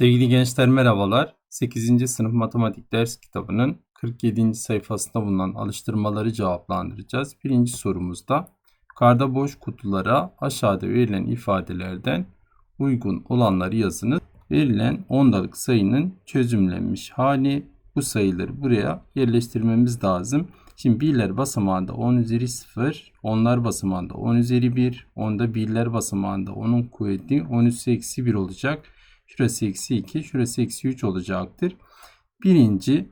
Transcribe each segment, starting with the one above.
Sevgili gençler merhabalar. 8. sınıf matematik ders kitabının 47. sayfasında bulunan alıştırmaları cevaplandıracağız. Birinci sorumuzda karda boş kutulara aşağıda verilen ifadelerden uygun olanları yazınız. Verilen ondalık sayının çözümlenmiş hali bu sayıları buraya yerleştirmemiz lazım. Şimdi birler basamağında 10 üzeri 0, onlar basamağında 10 üzeri 1, onda birler basamağında 10'un kuvveti 10 üzeri eksi 1 olacak. Şurası eksi 2, şurası eksi 3 olacaktır. Birinci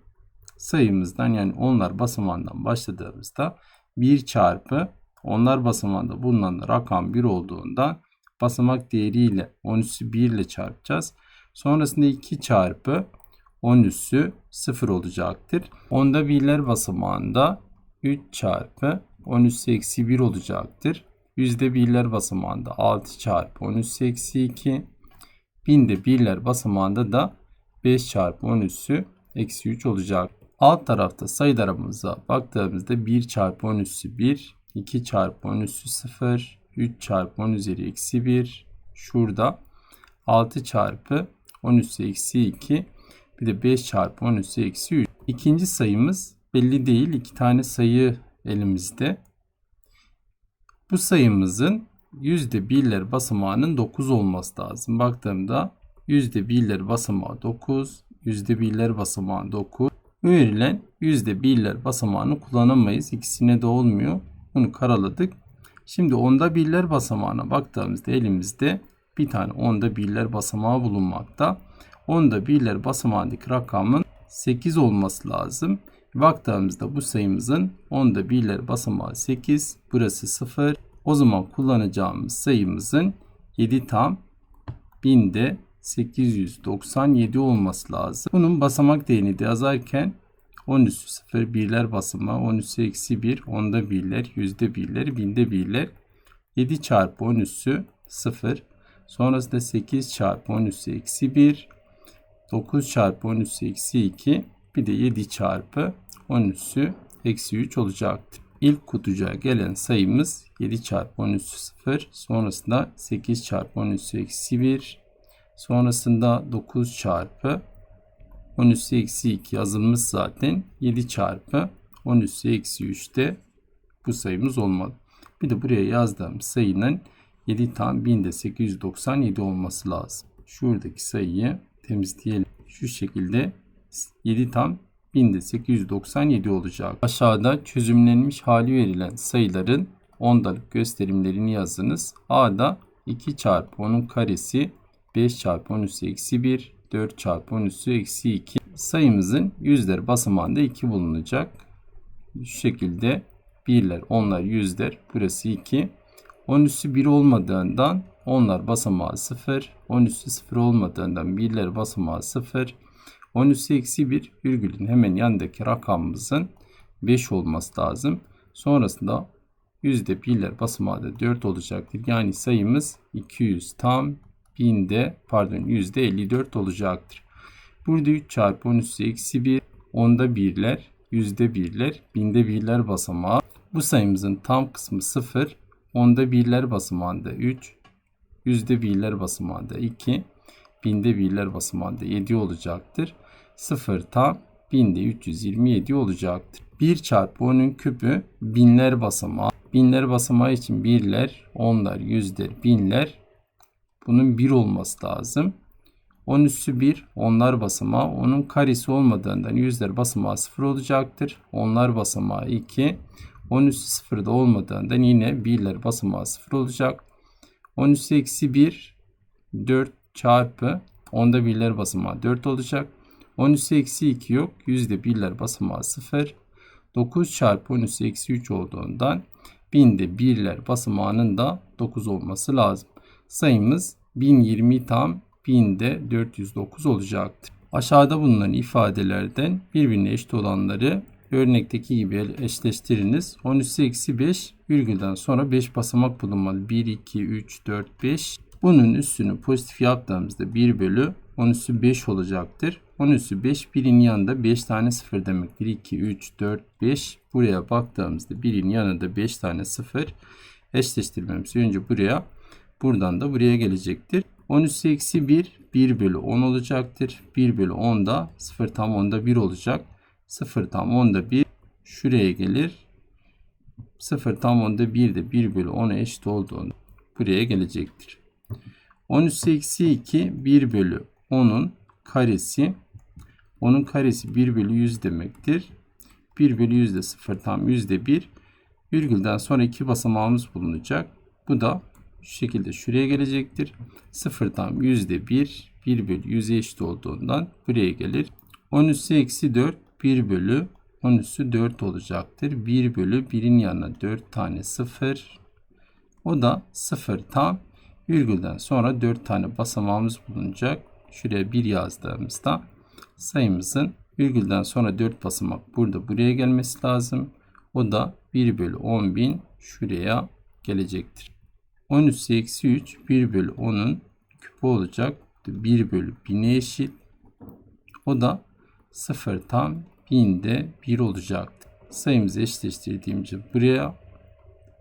sayımızdan yani onlar basamağından başladığımızda 1 çarpı onlar basamağında bulunan rakam 1 olduğundan basamak değeriyle 10 üssü 1 ile çarpacağız. Sonrasında 2 çarpı 10 üssü 0 olacaktır. Onda birler basamağında 3 çarpı 10 üssü eksi 1 olacaktır. Yüzde birler basamağında 6 çarpı 10 üssü eksi 2 Binde birler basamağında da 5 çarpı 10 üssü eksi 3 olacak. Alt tarafta sayılarımıza baktığımızda 1 çarpı 10 üssü 1, 2 çarpı 10 üssü 0, 3 çarpı 10 üzeri eksi 1. Şurada 6 çarpı 10 üssü eksi 2. Bir de 5 çarpı 10 üssü eksi 3. İkinci sayımız belli değil. İki tane sayı elimizde. Bu sayımızın yüzde birler basamağının 9 olması lazım. Baktığımda yüzde birler basamağı 9, yüzde birler basamağı 9. Verilen yüzde birler basamağını kullanamayız. İkisine de olmuyor. Bunu karaladık. Şimdi onda birler basamağına baktığımızda elimizde bir tane onda birler basamağı bulunmakta. Onda birler basamağındaki rakamın 8 olması lazım. Baktığımızda bu sayımızın onda birler basamağı 8. Burası 0. O zaman kullanacağımız sayımızın 7 tam binde 897 olması lazım. Bunun basamak değerini de yazarken 10 üssü 0 birler basamağı 10 üssü eksi 1 onda birler yüzde birler binde birler 7 çarpı 10 üssü 0 sonrasında 8 çarpı 10 üssü eksi 1 9 çarpı 10 üssü eksi 2 bir de 7 çarpı 10 üssü eksi 3 olacaktır. İlk kutucuğa gelen sayımız 7 çarpı 10 üssü 0. Sonrasında 8 çarpı 10 üssü eksi 1. Sonrasında 9 çarpı 10 üssü eksi 2 yazılmış zaten. 7 çarpı 10 üssü eksi 3 de bu sayımız olmalı. Bir de buraya yazdığım sayının 7 tam 1000'de 897 olması lazım. Şuradaki sayıyı temizleyelim. Şu şekilde 7 tam 1897 olacak. Aşağıda çözümlenmiş hali verilen sayıların ondalık gösterimlerini yazınız. A'da 2 çarpı 10'un karesi 5 çarpı 10 üssü eksi 1 4 çarpı 10 üssü eksi 2 sayımızın yüzler basamağında 2 bulunacak. Şu şekilde birler, onlar, yüzler. Burası 2. 10 üssü 1 olmadığından onlar basamağı 0. 10 üssü 0 olmadığından birler basamağı 0. 10 üssü eksi 1 virgülün hemen yanındaki rakamımızın 5 olması lazım. Sonrasında yüzde birler basamağı da 4 olacaktır. Yani sayımız 200 tam binde pardon yüzde 54 olacaktır. Burada 3 çarpı 10 üssü eksi 1 onda birler yüzde birler binde birler basamağı. Bu sayımızın tam kısmı 0 onda birler basamağında 3 yüzde birler basamağında 2 binde birler basamağında 7 olacaktır. 0 tam binde 327 olacaktır. 1 çarpı 10'un küpü binler basamağı. Binler basamağı için birler, onlar, yüzler, binler. Bunun 1 olması lazım. 10 üssü 1 onlar basamağı. Onun karesi olmadığından yüzler basamağı 0 olacaktır. Onlar basamağı 2. 10 üssü 0 da olmadığından yine birler basamağı 0 olacak. 10 üssü eksi 1 4 çarpı onda birler basamağı 4 olacak. 10 üssü eksi 2 yok. Yüzde birler basamağı 0. 9 çarpı 10 üssü eksi 3 olduğundan binde birler basamağının da 9 olması lazım. Sayımız 1020 tam binde 409 olacaktır. Aşağıda bulunan ifadelerden birbirine eşit olanları örnekteki gibi eşleştiriniz. 10 üssü eksi 5 virgülden sonra 5 basamak bulunmalı. 1, 2, 3, 4, 5. Bunun üstünü pozitif yaptığımızda 1 bölü 10 üssü 5 olacaktır. 10 üssü 5 birin yanında 5 tane 0 demektir. 2, 3, 4, 5. Buraya baktığımızda birin yanında 5 tane 0 eşleştirmemiz önce buraya buradan da buraya gelecektir. 10 üssü eksi 1 1 bölü 10 olacaktır. 1 bölü 10 da 0 tam 10'da 1 olacak. 0 tam 10'da 1 şuraya gelir. 0 tam 10'da 1 de 1 bölü 10'a eşit olduğunda buraya gelecektir. 10 üssü eksi 2 1 bölü 10'un karesi. 10'un karesi 1 bölü 100 demektir. 1 bölü 100 de 0 tam 100 de 1. Virgülden sonra iki basamağımız bulunacak. Bu da şu şekilde şuraya gelecektir. 0 tam 100 de 1. 1 bölü 100'e eşit olduğundan buraya gelir. 10 üssü eksi 4 1 bölü 10 üssü 4 olacaktır. 1 bölü 1'in yanına 4 tane 0. O da 0 tam virgülden sonra 4 tane basamağımız bulunacak. Şuraya 1 yazdığımızda sayımızın virgülden sonra 4 basamak burada buraya gelmesi lazım. O da 1 bölü 10 bin şuraya gelecektir. 10 üssü eksi 3 1 bölü 10'un küpü olacak. 1 bölü 1000'e eşit. O da 0 tam 1000'de 1 olacaktır. Sayımızı eşitleştirdiğimizde buraya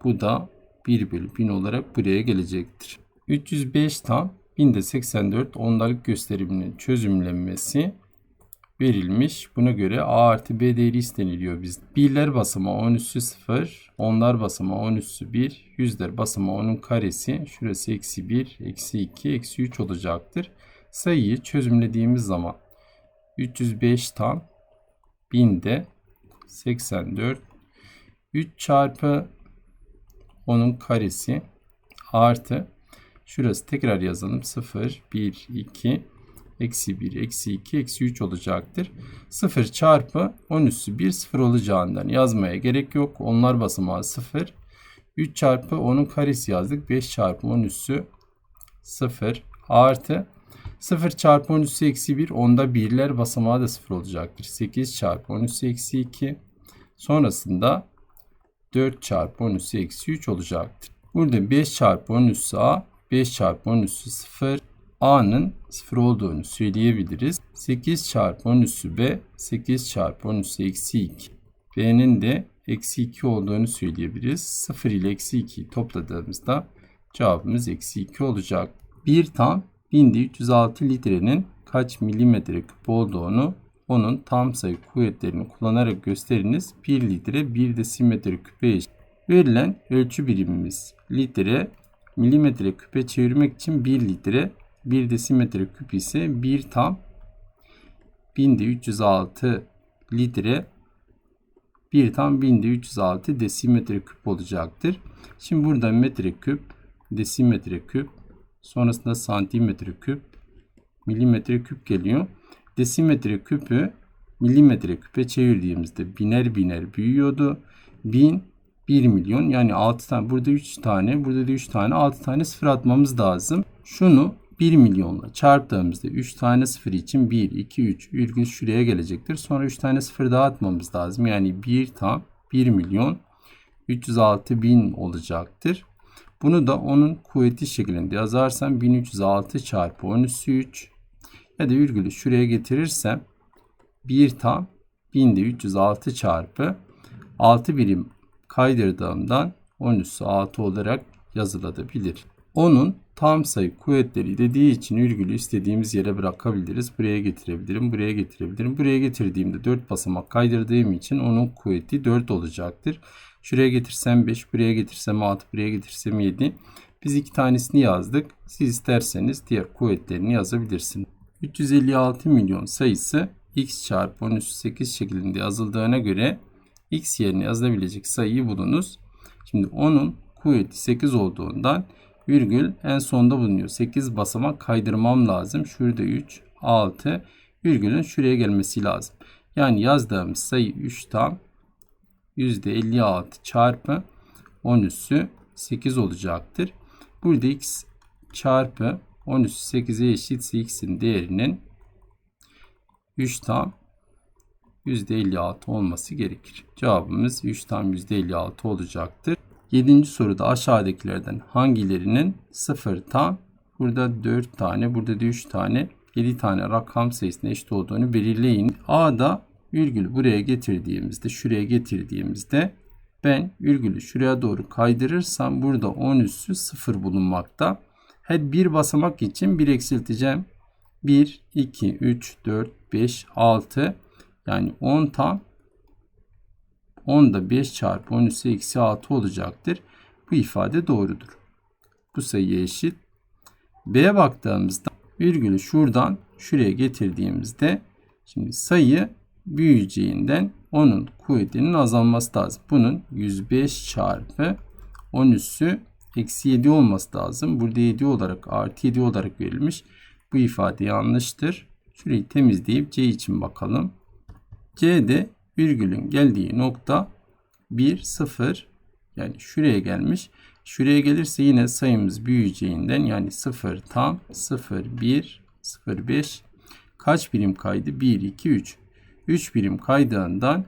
bu da 1 bölü 1000 olarak buraya gelecektir. 305 tam 1000'de 84 ondalık gösteriminin çözümlenmesi verilmiş. Buna göre A artı B değeri isteniliyor biz. Birler basamağı 10 üssü 0, onlar basamağı 10 üssü 1, yüzler basamağı 10'un karesi, şurası eksi 1, eksi 2, eksi 3 olacaktır. Sayıyı çözümlediğimiz zaman 305 tam 1000'de 84 3 çarpı 10'un karesi artı şurası tekrar yazalım 0 1 2 eksi 1 eksi 2 eksi 3 olacaktır. 0 çarpı 10 üssü 1 0 olacağından yazmaya gerek yok. Onlar basamağı 0. 3 çarpı 10'un karesi yazdık. 5 çarpı 10 üssü 0 artı 0 çarpı 10 üssü eksi 1 onda birler basamağı da 0 olacaktır. 8 çarpı 10 üssü eksi 2 sonrasında 4 çarpı 10 üssü eksi 3 olacaktır. Burada 5 çarpı 10 üssü a 5 çarpı 10 üssü 0 a'nın 0 olduğunu söyleyebiliriz. 8 çarpı 10 üssü b 8 çarpı 10 üssü eksi 2 b'nin de eksi 2 olduğunu söyleyebiliriz. 0 ile eksi 2'yi topladığımızda cevabımız eksi 2 olacak. 1 tam 1306 litrenin kaç milimetre küp olduğunu onun tam sayı kuvvetlerini kullanarak gösteriniz. 1 litre 1 desimetre küpe eşit. Verilen ölçü birimimiz litre milimetre küpe çevirmek için 1 litre 1 desimetre küp ise 1 tam 1306 litre 1 tam 1306 desimetre küp olacaktır. Şimdi burada metre küp, desimetre küp, sonrasında santimetre küp, milimetre küp geliyor. Desimetre küpü milimetre küpe çevirdiğimizde biner biner büyüyordu. 1000 1 milyon yani 6 tane burada 3 tane burada da 3 tane 6 tane sıfır atmamız lazım. Şunu 1 milyonla çarptığımızda 3 tane sıfır için 1, 2, 3 virgül şuraya gelecektir. Sonra 3 tane sıfır daha atmamız lazım. Yani 1 tam 1 milyon 306 bin olacaktır. Bunu da onun kuvveti şeklinde yazarsam 1306 çarpı 10 üssü 3 ya da virgülü şuraya getirirsem 1 tam 1000'de 306 çarpı 6 birim kaydırdığımdan 10 üssü 6 olarak yazılabilir. Onun tam sayı kuvvetleri dediği için virgülü istediğimiz yere bırakabiliriz. Buraya getirebilirim, buraya getirebilirim. Buraya getirdiğimde 4 basamak kaydırdığım için onun kuvveti 4 olacaktır. Şuraya getirsem 5, buraya getirsem 6, buraya getirsem 7. Biz iki tanesini yazdık. Siz isterseniz diğer kuvvetlerini yazabilirsiniz. 356 milyon sayısı x çarpı 10 üstü 8 şeklinde yazıldığına göre x yerine yazılabilecek sayıyı bulunuz. Şimdi onun kuvveti 8 olduğundan virgül en sonda bulunuyor. 8 basamak kaydırmam lazım. Şurada 3, 6 virgülün şuraya gelmesi lazım. Yani yazdığımız sayı 3 tam %56 çarpı 10 üssü 8 olacaktır. Burada x çarpı 10 üssü 8'e eşitse x'in değerinin 3 tam %56 olması gerekir. Cevabımız 3 tam %56 olacaktır. 7. soruda aşağıdakilerden hangilerinin 0 tam burada 4 tane burada da 3 tane 7 tane rakam sayısına eşit olduğunu belirleyin. A'da virgülü buraya getirdiğimizde şuraya getirdiğimizde ben virgülü şuraya doğru kaydırırsam burada 10 üssü 0 bulunmakta. Her bir basamak için bir eksilteceğim. 1, 2, 3, 4, 5, 6 yani 10 tam 10 da 5 çarpı 10 üssü eksi 6 olacaktır. Bu ifade doğrudur. Bu sayıya eşit. B'ye baktığımızda virgülü şuradan şuraya getirdiğimizde şimdi sayı büyüyeceğinden onun kuvvetinin azalması lazım. Bunun 105 çarpı 10 üssü eksi 7 olması lazım. Burada 7 olarak artı 7 olarak verilmiş. Bu ifade yanlıştır. Şurayı temizleyip C için bakalım. C'de virgülün geldiği nokta 1, 0 yani şuraya gelmiş. Şuraya gelirse yine sayımız büyüyeceğinden yani 0 tam 0, 1, 0, 5 kaç birim kaydı? 1, 2, 3. 3 birim kaydığından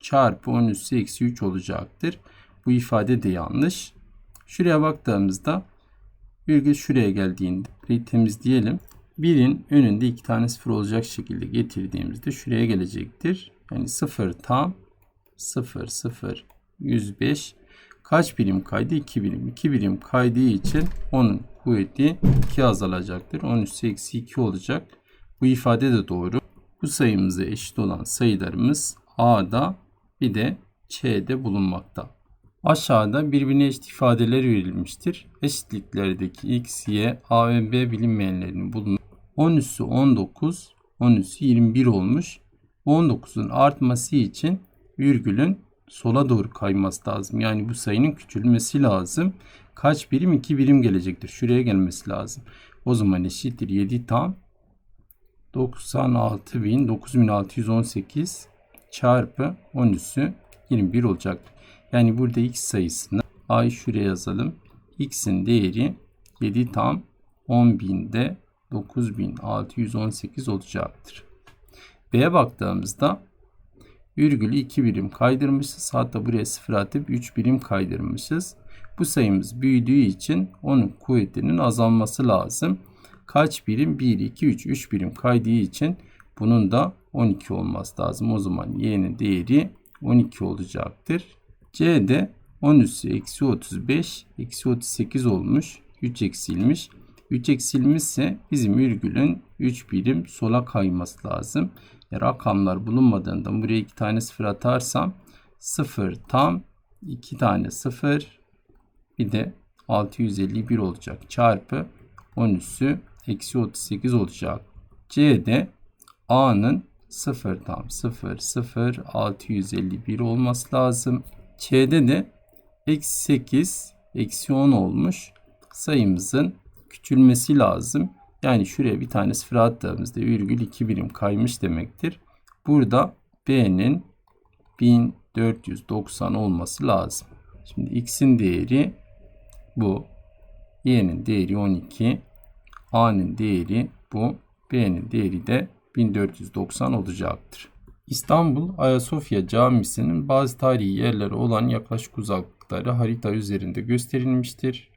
çarpı 10 üssü eksi 3 olacaktır. Bu ifade de yanlış. Şuraya baktığımızda virgül şuraya geldiğinde temizleyelim. 1'in önünde iki tane sıfır olacak şekilde getirdiğimizde şuraya gelecektir. Yani 0 tam 0 0 105 kaç birim kaydı? 2 birim. 2 birim kaydığı için onun kuvveti 2 azalacaktır. 10 üssü eksi 2 olacak. Bu ifade de doğru. Bu sayımıza eşit olan sayılarımız A'da bir de C'de bulunmakta. Aşağıda birbirine eşit ifadeler verilmiştir. Eşitliklerdeki x, y, a ve b bilinmeyenlerini bulun. 10 üssü 19, 10 üssü 21 olmuş. 19'un artması için virgülün sola doğru kayması lazım. Yani bu sayının küçülmesi lazım. Kaç birim? 2 birim gelecektir. Şuraya gelmesi lazım. O zaman eşittir 7 tam 96.000 9618 çarpı 10 üssü 21 olacaktır. Yani burada x sayısını a'yı şuraya yazalım. x'in değeri 7 tam 10.000'de 9618 olacaktır. B'ye baktığımızda virgülü 2 birim kaydırmışız. Hatta buraya 0 atıp 3 birim kaydırmışız. Bu sayımız büyüdüğü için onun kuvvetinin azalması lazım. Kaç birim? 1, 2, 3. 3 birim kaydığı için bunun da 12 olması lazım. O zaman y'nin değeri 12 olacaktır. C'de 10 üssü eksi 35 eksi 38 olmuş. 3 eksilmiş. 3 eksilmişse bizim virgülün 3 birim sola kayması lazım. E, rakamlar bulunmadığında buraya 2 tane 0 atarsam 0 tam 2 tane 0 bir de 651 olacak. Çarpı 10 üssü eksi 38 olacak. C'de A'nın 0 tam 0 0 651 olması lazım. C'de de eksi 8 eksi 10 olmuş. Sayımızın küçülmesi lazım. Yani şuraya bir tane sıfır attığımızda virgül 2 birim kaymış demektir. Burada B'nin 1490 olması lazım. Şimdi X'in değeri bu. Y'nin değeri 12. A'nın değeri bu. B'nin değeri de 1490 olacaktır. İstanbul Ayasofya Camisi'nin bazı tarihi yerleri olan yaklaşık uzaklıkları harita üzerinde gösterilmiştir.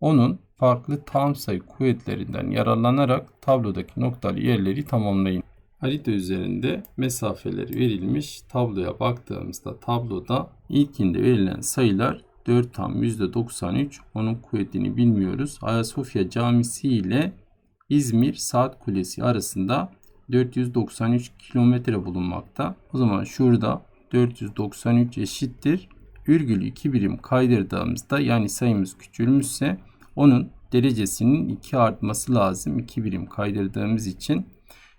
Onun farklı tam sayı kuvvetlerinden yararlanarak tablodaki noktalı yerleri tamamlayın. Harita üzerinde mesafeleri verilmiş. Tabloya baktığımızda tabloda ilkinde verilen sayılar 4 tam %93. Onun kuvvetini bilmiyoruz. Ayasofya Camisi ile İzmir Saat Kulesi arasında 493 kilometre bulunmakta. O zaman şurada 493 eşittir. Virgülü 2 birim kaydırdığımızda yani sayımız küçülmüşse onun derecesinin 2 artması lazım. 2 birim kaydırdığımız için.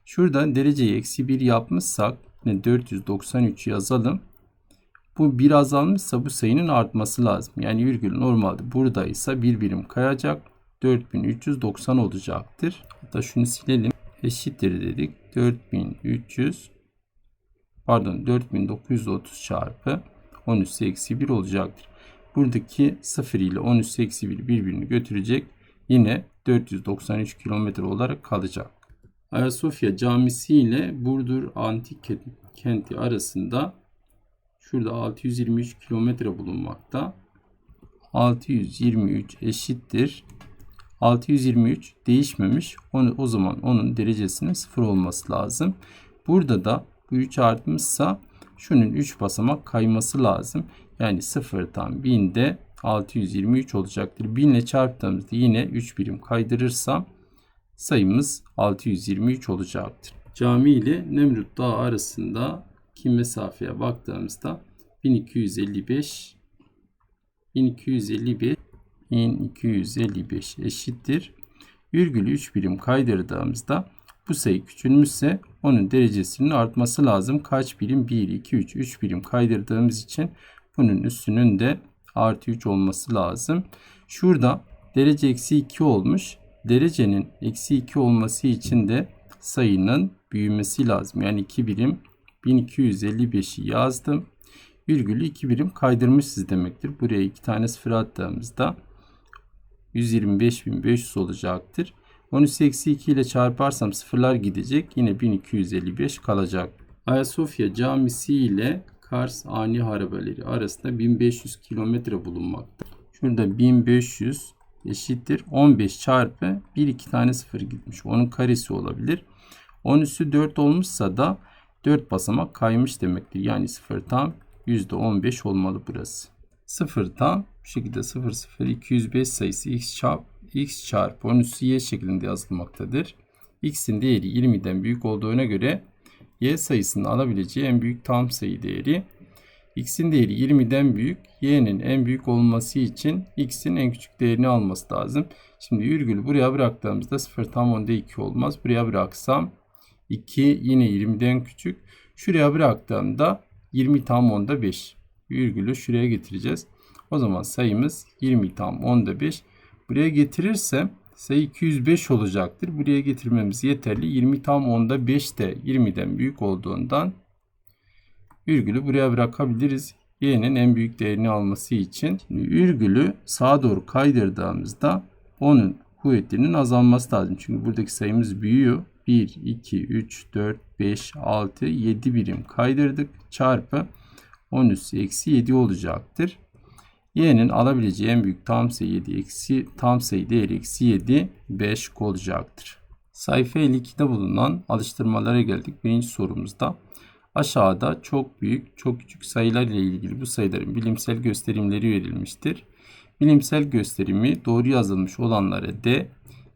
Şurada dereceyi eksi 1 yapmışsak 493 yazalım. Bu bir azalmışsa bu sayının artması lazım. Yani virgül normalde buradaysa bir birim kayacak. 4390 olacaktır. Hatta şunu silelim. Eşittir dedik. 4300 pardon 4930 çarpı 10 üssü eksi 1 olacaktır. Buradaki 0 ile 10 üssü eksi 1 birbirini götürecek. Yine 493 kilometre olarak kalacak. Ayasofya Camisi ile Burdur Antik Kenti arasında şurada 623 kilometre bulunmakta. 623 eşittir. 623 değişmemiş. Onu, o zaman onun derecesinin 0 olması lazım. Burada da bu 3 artmışsa şunun 3 basamak kayması lazım. Yani 0'dan 1000'de 623 olacaktır. 1000 ile çarptığımızda yine 3 birim kaydırırsam sayımız 623 olacaktır. Cami ile Nemrut Dağı arasındaki mesafeye baktığımızda 1255 1255 1255 eşittir. Virgülü 3 birim kaydırdığımızda bu sayı küçülmüşse onun derecesinin artması lazım. Kaç birim? 1, 2, 3. 3 birim kaydırdığımız için bunun üstünün de artı 3 olması lazım. Şurada derece eksi 2 olmuş. Derecenin eksi 2 olması için de sayının büyümesi lazım. Yani 2 birim 1255'i yazdım. Virgülü 2 birim kaydırmışız demektir. Buraya 2 tane sıfır attığımızda 125.500 olacaktır. 13 eksi 2 ile çarparsam sıfırlar gidecek. Yine 1255 kalacak. Ayasofya Camisi ile Kars Ani Harabeleri arasında 1500 kilometre bulunmakta. Şurada 1500 eşittir 15 çarpı 1 2 tane sıfır gitmiş. Onun karesi olabilir. 10 üssü 4 olmuşsa da 4 basamak kaymış demektir. Yani sıfır tam %15 olmalı burası. Sıfır tam bu şekilde 0 0 205 sayısı x çarp x çarpı 10 üssü y şeklinde yazılmaktadır. x'in değeri 20'den büyük olduğuna göre y sayısının alabileceği en büyük tam sayı değeri x'in değeri 20'den büyük, y'nin en büyük olması için x'in en küçük değerini alması lazım. Şimdi virgülü buraya bıraktığımızda 0 tam onda 2 olmaz. Buraya bıraksam 2 yine 20'den küçük. Şuraya bıraktığımda 20 tam onda 5. Virgülü şuraya getireceğiz. O zaman sayımız 20 tam onda 5. Buraya getirirsem sayı 205 olacaktır. Buraya getirmemiz yeterli. 20 tam onda 5 de 20'den büyük olduğundan virgülü buraya bırakabiliriz. Y'nin en büyük değerini alması için Şimdi virgülü sağa doğru kaydırdığımızda onun kuvvetinin azalması lazım. Çünkü buradaki sayımız büyüyor. 1, 2, 3, 4, 5, 6, 7 birim kaydırdık. Çarpı 10 üssü eksi 7 olacaktır. Y'nin alabileceği en büyük tam sayı 7 eksi tam sayı değeri eksi 7 5 olacaktır. Sayfa 52'de bulunan alıştırmalara geldik. Birinci sorumuzda aşağıda çok büyük, çok küçük sayılar ile ilgili bu sayıların bilimsel gösterimleri verilmiştir. Bilimsel gösterimi doğru yazılmış olanlara D,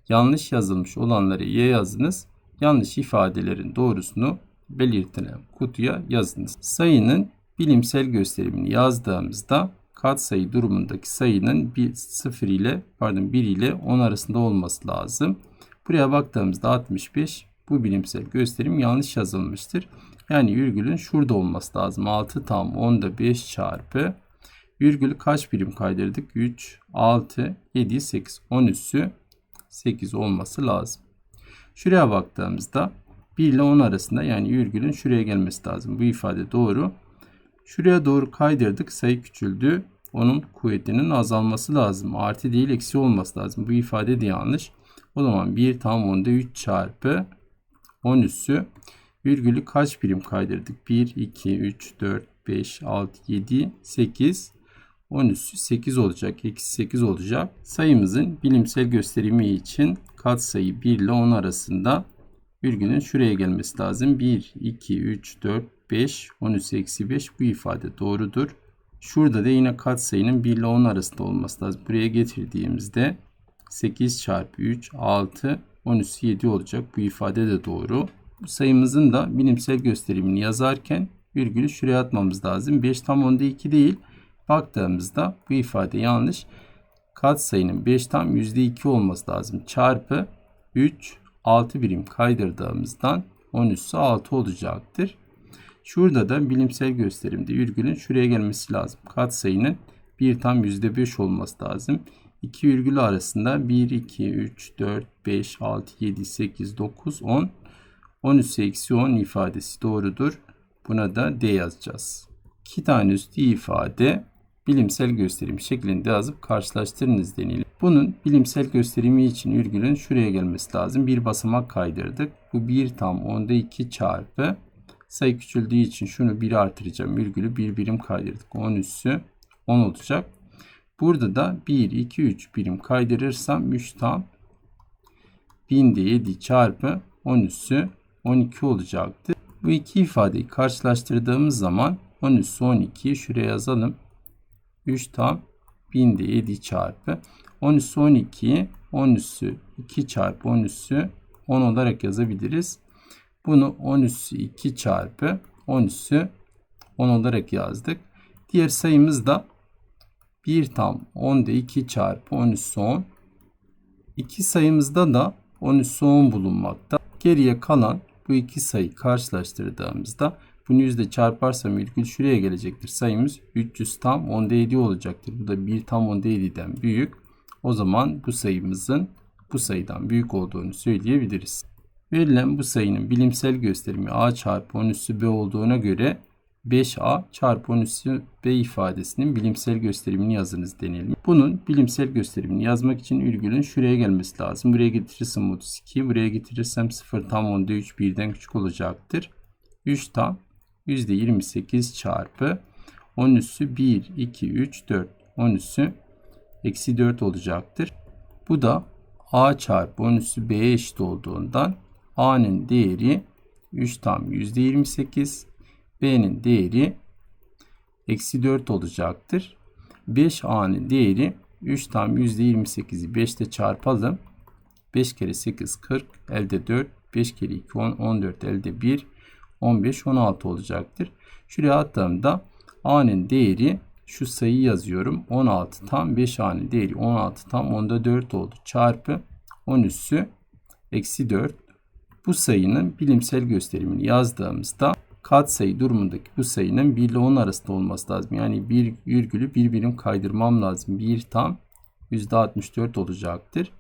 yanlış yazılmış olanlara Y yazınız. Yanlış ifadelerin doğrusunu belirtilen kutuya yazınız. Sayının bilimsel gösterimini yazdığımızda katsayı durumundaki sayının bir 0 ile pardon 1 ile 10 arasında olması lazım. Buraya baktığımızda 65 bu bilimsel gösterim yanlış yazılmıştır. Yani virgülün şurada olması lazım. 6 tam 10'da 5 çarpı virgülü kaç birim kaydırdık? 3, 6, 7, 8. 10 üssü 8 olması lazım. Şuraya baktığımızda 1 ile 10 arasında yani virgülün şuraya gelmesi lazım. Bu ifade doğru. Şuraya doğru kaydırdık. Sayı küçüldü. Onun kuvvetinin azalması lazım. Artı değil eksi olması lazım. Bu ifade de yanlış. O zaman 1 tam 10'da 3 çarpı 10 üssü virgülü kaç birim kaydırdık? 1, 2, 3, 4, 5, 6, 7, 8. 10 üssü 8 olacak. Eksi 8 olacak. Sayımızın bilimsel gösterimi için katsayı 1 ile 10 arasında virgülün şuraya gelmesi lazım. 1, 2, 3, 4, 5, 10 üssü eksi 5 bu ifade doğrudur. Şurada da yine katsayının 1 ile 10 arasında olması lazım. Buraya getirdiğimizde 8 çarpı 3, 6, 10 üssü 7 olacak. Bu ifade de doğru. Bu sayımızın da bilimsel gösterimini yazarken virgülü şuraya atmamız lazım. 5 tam onda 2 değil. Baktığımızda bu ifade yanlış. Katsayının 5 tam %2 olması lazım. Çarpı 3, 6 birim kaydırdığımızdan 10 üssü 6 olacaktır. Şurada da bilimsel gösterimde virgülün şuraya gelmesi lazım. Katsayının 1 tam %5 olması lazım. İki virgül arasında 1, 2, 3, 4, 5, 6, 7, 8, 9, 10. 10 üssü eksi 10 ifadesi doğrudur. Buna da D yazacağız. İki tane üstü ifade bilimsel gösterim şeklinde yazıp karşılaştırınız denilir. Bunun bilimsel gösterimi için virgülün şuraya gelmesi lazım. Bir basamak kaydırdık. Bu 1 tam onda 2 çarpı sayı küçüldüğü için şunu 1'e artıracağım. Virgülü bir birim kaydırdık. 10 üssü 10 olacak. Burada da 1, 2, 3 birim kaydırırsam 3 tam 1000'de 7 çarpı 10 üssü 12 olacaktır. Bu iki ifadeyi karşılaştırdığımız zaman 10 üssü 12'yi şuraya yazalım. 3 tam 1000'de 7 çarpı 10 üssü 12'yi 10 üssü 2 çarpı 10 üssü 10 olarak yazabiliriz. Bunu 10 üssü 2 çarpı 10 üssü 10 olarak yazdık. Diğer sayımız da 1 tam 10'da 2 çarpı 10 üssü 10. İki sayımızda da 10 üssü 10 bulunmakta. Geriye kalan bu iki sayı karşılaştırdığımızda bunu yüzde çarparsam virgül şuraya gelecektir. Sayımız 300 tam 10'da 7 olacaktır. Bu da 1 tam 10'da 7'den büyük. O zaman bu sayımızın bu sayıdan büyük olduğunu söyleyebiliriz. Verilen bu sayının bilimsel gösterimi a çarpı 10 üssü b olduğuna göre 5a çarpı 10 üssü b ifadesinin bilimsel gösterimini yazınız deneyelim. Bunun bilimsel gösterimini yazmak için virgülün şuraya gelmesi lazım. Buraya getirirsem 32, buraya getirirsem 0 tam 10'da 3 birden küçük olacaktır. 3 tam %28 çarpı 10 üssü 1, 2, 3, 4. 10 üssü eksi 4 olacaktır. Bu da a çarpı 10 üssü b'ye eşit olduğundan a'nın değeri 3 tam %28, b'nin değeri eksi 4 olacaktır. 5a'nın değeri 3 tam %28'i 5 ile çarpalım. 5 kere 8 40 elde 4 5 kere 2 10 14 elde 1 15 16 olacaktır. Şuraya attığımda a'nın değeri şu sayıyı yazıyorum. 16 tam 5 a'nın değeri 16 tam onda 4 oldu. Çarpı 10 üssü eksi 4. Bu sayının bilimsel gösterimini yazdığımızda katsayı durumundaki bu sayının 1 ile 10 arasında olması lazım. Yani bir virgülü bir birim kaydırmam lazım. 1 tam %64 olacaktır.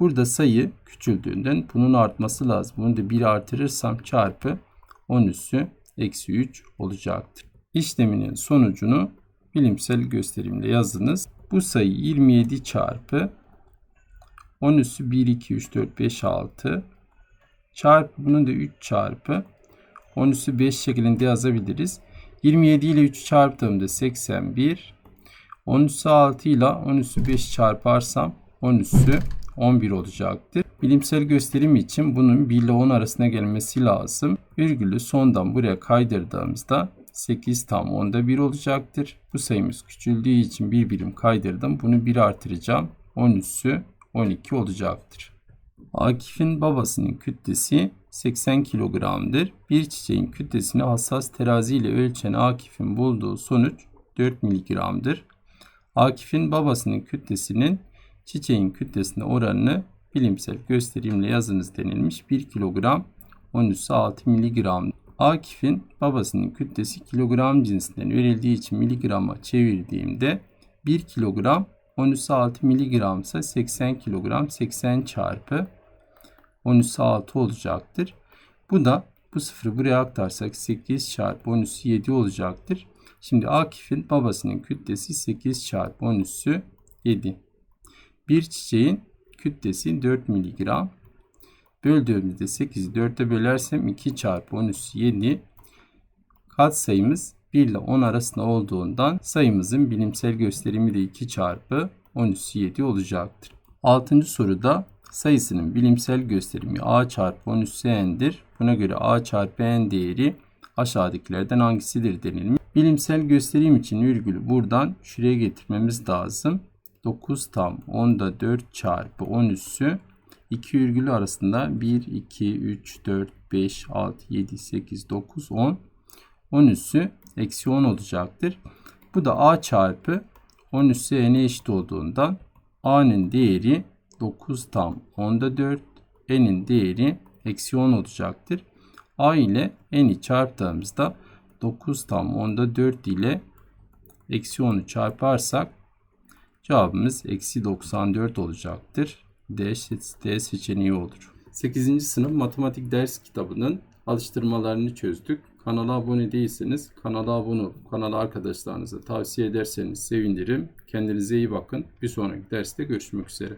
Burada sayı küçüldüğünden bunun artması lazım. Bunu da 1 artırırsam çarpı 10 üssü eksi 3 olacaktır. İşleminin sonucunu bilimsel gösterimle yazınız. Bu sayı 27 çarpı 10 üssü 1, 2, 3, 4, 5, 6 çarpı bunun da 3 çarpı 10 üssü 5 şeklinde yazabiliriz. 27 ile 3 çarptığımda 81. 10 üssü 6 ile 10 üssü 5 çarparsam 10 üssü 11 olacaktır. Bilimsel gösterim için bunun 1 ile 10 arasına gelmesi lazım. Virgülü sondan buraya kaydırdığımızda 8 tam 10'da 1 olacaktır. Bu sayımız küçüldüğü için bir birim kaydırdım. Bunu 1 artıracağım. 10 üssü 12 olacaktır. Akif'in babasının kütlesi 80 kilogramdır. Bir çiçeğin kütlesini hassas terazi ile ölçen Akif'in bulduğu sonuç 4 miligramdır. Akif'in babasının kütlesinin çiçeğin kütlesine oranını bilimsel gösterimle yazınız denilmiş. 1 kilogram 10 üssü 6 miligram. Akif'in babasının kütlesi kilogram cinsinden verildiği için miligrama çevirdiğimde 1 kilogram 10 üssü 6 miligram ise 80 kilogram 80 çarpı 10 üssü 6 olacaktır. Bu da bu sıfırı buraya aktarsak 8 çarpı 10 üssü 7 olacaktır. Şimdi Akif'in babasının kütlesi 8 çarpı 10 üssü 7. Bir çiçeğin kütlesi 4 miligram. Böldüğümüzde 8'i 4'e bölersem 2 çarpı 10 üssü 7. Kat sayımız 1 ile 10 arasında olduğundan sayımızın bilimsel gösterimi de 2 çarpı 10 üssü 7 olacaktır. 6. soruda sayısının bilimsel gösterimi a çarpı 10 üssü n'dir. Buna göre a çarpı n değeri aşağıdakilerden hangisidir denilmiş. Bilimsel gösterim için virgülü buradan şuraya getirmemiz lazım. 9 tam 10'da 4 çarpı 10 üssü 2 virgülü arasında 1, 2, 3, 4, 5, 6, 7, 8, 9, 10. 10 üssü eksi 10 olacaktır. Bu da a çarpı 10 üssü n'e eşit olduğundan a'nın değeri 9 tam 10'da 4, n'in değeri eksi 10 olacaktır. a ile n'i çarptığımızda 9 tam 10'da 4 ile eksi 10'u çarparsak cevabımız eksi 94 olacaktır. D, D seçeneği olur. 8. sınıf matematik ders kitabının alıştırmalarını çözdük. Kanala abone değilseniz kanala abone olup kanala arkadaşlarınıza tavsiye ederseniz sevinirim. Kendinize iyi bakın. Bir sonraki derste görüşmek üzere.